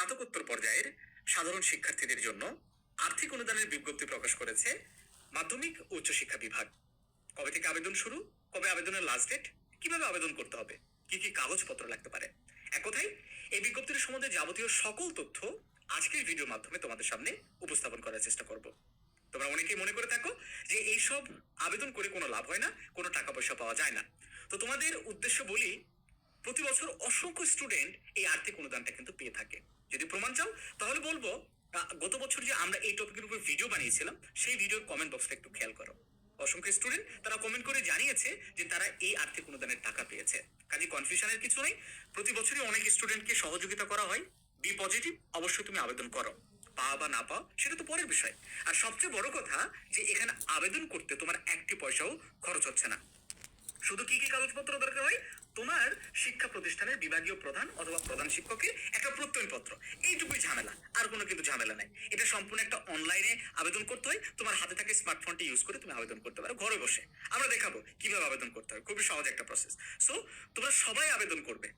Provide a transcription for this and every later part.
স্নাতকোত্তর পর্যায়ের সাধারণ শিক্ষার্থীদের জন্য আর্থিক অনুদানের বিজ্ঞপ্তি প্রকাশ করেছে মাধ্যমিক উচ্চশিক্ষা বিভাগ। কবে থেকে আবেদন শুরু? কবে আবেদনের লাস্ট ডেট কীভাবে আবেদন করতে হবে? কি কি কাগজপত্র লাগতে পারে? এক এই বিজ্ঞপ্তির সম্বন্ধে যাবতীয় সকল তথ্য আজকের ভিডিওর মাধ্যমে তোমাদের সামনে উপস্থাপন করার চেষ্টা করব। তোমরা অনেকেই মনে করে থাকো যে এইসব আবেদন করে কোনো লাভ হয় না, কোনো টাকা পয়সা পাওয়া যায় না। তো তোমাদের উদ্দেশ্য বলি, প্রতি বছর অসংখ্য স্টুডেন্ট এই আর্থিক অনুদানটা কিন্তু পেয়ে থাকে। যদি প্রমাণ চাও, তাহলে বলব গত বছর যে আমরা এই টপিকের উপর ভিডিও বানিয়েছিলাম, সেই ভিডিওর কমেন্ট বক্সটা একটু খেয়াল করো। অসংখ্য স্টুডেন্ট তারা কমেন্ট করে জানিয়েছে যে তারা এই আর্থিক অনুদানের টাকা পেয়েছে। কাজে কনফিউশনের কিছু নেই, প্রতি বছরই অনেক স্টুডেন্টকে সহযোগিতা করা হয় বি পজিটিভ অবশ্যই তুমি আবেদন করো। পাও বা না পাও সেটা তো পরের বিষয়। আর সবচেয়ে বড় কথা, যে এখানে আবেদন করতে তোমার একটি পয়সাও খরচ হচ্ছে না। শুধু কি কি কাগজপত্র দরকার হয়? তোমার শিক্ষা প্রতিষ্ঠানের বিভাগীয় প্রধান অথবা প্রধান শিক্ষকের একটা প্রত্যয়নপত্র। এইটুকুই ঝামেলা, আর কোনো কিন্তু ঝামেলা নাই। এটা সম্পূর্ণ একটা অনলাইনে আবেদন করতে হয়, তোমার হাতে থাকে স্মার্টফোনটি ইউজ করে তুমি আবেদন করতে পারো ঘরে বসে। আমরা দেখাবো কীভাবে আবেদন করতে হয়, খুবই সহজ একটা প্রসেস সো তোমরা সবাই আবেদন করবে।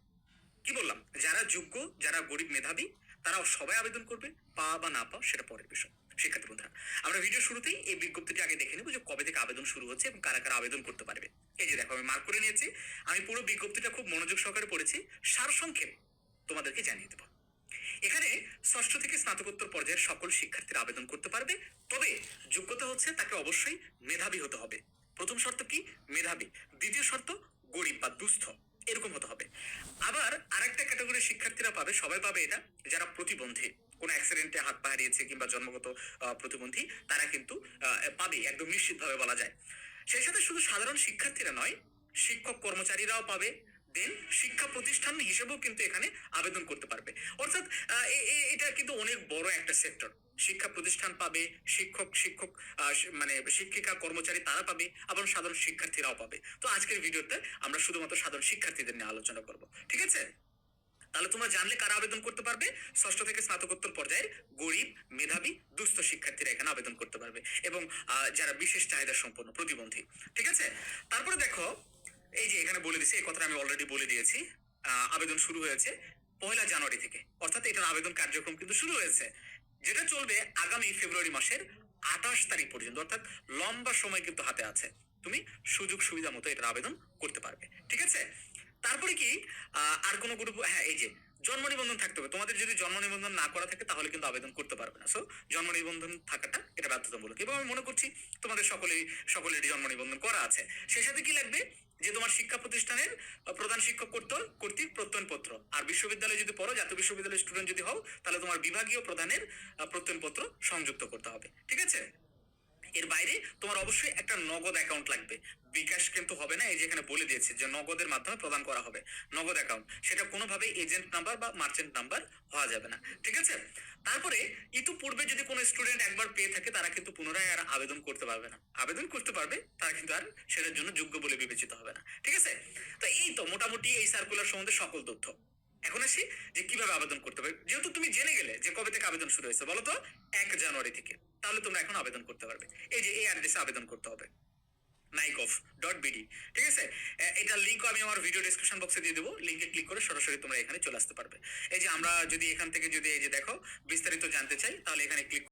কি বললাম? যারা যোগ্য, যারা গরিব মেধাবী তারাও সবাই আবেদন করবে, পা বা না পাও সেটা পরের বিষয়। শিক্ষার্থী বন্ধুরা, আমরা ভিডিও শুরুতেই এই বিজ্ঞপ্তিটি আগে দেখে নেব যে কবে থেকে আবেদন শুরু হচ্ছে এবং কারা কারা আবেদন করতে পারবে। এই দেখো, আমি মার্ক করে নিয়েছি। আমি পুরো বিজ্ঞপ্তিটা খুব মনোযোগ সহকারে পড়েছি। সারসংক্ষেপ তোমাদেরকে জানিয়ে দেবো। এখানে ষষ্ঠ থেকে স্নাতকোত্তর পর্যায়ের সকল শিক্ষার্থীরা আবেদন করতে পারবে। তবে যোগ্যতা হচ্ছে তাকে অবশ্যই মেধাবী হতে হবে। প্রথম শর্ত কি? মেধাবী। দ্বিতীয় শর্ত, গরিব বা দুস্থ। এরকম হতে হবে। আবার আরেকটা ক্যাটাগরির শিক্ষার্থীরা পাবে, সবাই পাবে এটা, যারা প্রতিবন্ধী। কোনো অ্যাক্সিডেন্টে হাত পা হারিয়েছে কিংবা জন্মগত প্রতিবন্ধী, তারা কিন্তু পাবে, একদম নিশ্চিতভাবে বলা যায়। সেই সাথে শুধু সাধারণ শিক্ষার্থীরা নয়, শিক্ষক কর্মচারীরাও পাবে। দেন শিক্ষা প্রতিষ্ঠান হিসেবেও কিন্তু এখানে আবেদন করতে পারবে। অর্থাৎ এটা কিন্তু অনেক বড় একটা সেক্টর শিক্ষা প্রতিষ্ঠান পাবে, শিক্ষক শিক্ষক মানে শিক্ষিকা, কর্মচারী তারা পাবে, আবার সাধারণ শিক্ষার্থীরাও পাবে। তো আজকের ভিডিওতে আমরা শুধুমাত্র সাধারণ শিক্ষার্থীদের নিয়ে আলোচনা করব। ঠিক আছে? তাহলে তোমরা জানলে কারা আবেদন করতে পারবে? ষষ্ঠ থেকে স্নাতকোত্তর পর্যায়ের গরিব, মেধাবী, দুস্থ শিক্ষার্থীরা এখানে আবেদন করতে পারবে এবং যারা বিশেষ চাহিদা সম্পন্ন, প্রতিবন্ধী, ঠিক আছে? তারপরে দেখো, এই যে এখানে বলে দিছি এই কথাটা আমি অলরেডি বলে দিয়েছি আবেদন শুরু হয়েছে পয়লা জানুয়ারি থেকে। অর্থাৎ এটার আবেদন কার্যক্রম কিন্তু শুরু হয়েছে, যেটা চলবে আগামী ফেব্রুয়ারি মাসের আঠাশ তারিখ পর্যন্ত, অর্থাৎ লম্বা সময় কিন্তু হাতে আছে। তুমি সুযোগ সুবিধা মতো এটার আবেদন করতে পারবে, ঠিক আছে? তারপরে কি আর কোনো গ্রুপ হ্যাঁ এই যে জন্ম নিবন্ধন থাকতে হবে। তোমাদের যদি জন্ম নিবন্ধন না করা থাকে, তাহলে কিন্তু আবেদন করতে পারবে না। সো জন্ম নিবন্ধন থাকাটা এটা বাধ্যতামূলক। এবং আমি মনে করছি, তোমাদের সকলেই, সকলেরই জন্ম নিবন্ধন করা আছে। সেই সাথে কি লাগবে? যে তোমার শিক্ষা প্রতিষ্ঠানের প্রধান শিক্ষক করতে কর্তৃক প্রত্যয়নপত্র। আর বিশ্ববিদ্যালয়ে যদি পড়ো, জাতীয় বিশ্ববিদ্যালয়ের স্টুডেন্ট যদি হও, তাহলে তোমার বিভাগীয় প্রধানের প্রত্যয়নপত্র সংযুক্ত করতে হবে। ঠিক আছে? এর বাইরে তোমার অবশ্যই একটা নগদ অ্যাকাউন্ট লাগবে। বিকাশ কিন্তু হবে না, এই যে এখানে বলে দিয়েছে যে নগদের মাধ্যমে প্রদান করা হবে। নগদ অ্যাকাউন্ট সেটা কোনোভাবে এজেন্ট নাম্বার বা মার্চেন্ট নাম্বার হওয়া যাবে না, ঠিক আছে? তারপরে, ইতিপূর্বে যদি কোনো স্টুডেন্ট একবার পেয়ে থাকে, তারা কিন্তু পুনরায় আর আবেদন করতে পারবে না। আবেদন করতে পারবে, তারা কিন্তু আর সেটার জন্য যোগ্য বলে বিবেচিত হবে না, ঠিক আছে? তো এই তো, মোটামুটি এই সার্কুলার সম্বন্ধে সকল তথ্য। এখন আসি যে কীভাবে আবেদন করতে পারবে যেহেতু তুমি জেনে গেলে যে কবে থেকে আবেদন শুরু হয়েছে, বলো তো, এক জানুয়ারি থেকে। তাহলে তোমরা এখন আবেদন করতে পারবে। এই যে এই অ্যাড্রেসে আবেদন করতে হবে। নাইকফ ডট বিডি ঠিক আছে? এ- এটার লিঙ্ক আমি আমার ভিডিও ডিসক্রিপশন বক্সে দিয়ে দেবো। লিঙ্কে ক্লিক করে সরাসরি তোমরা এখানে চলে আসতে পারবে। এই যে আমরা যদি এখান থেকে যদি এই যে দেখো, বিস্তারিত জানতে চাই, তাহলে এখানে ক্লিক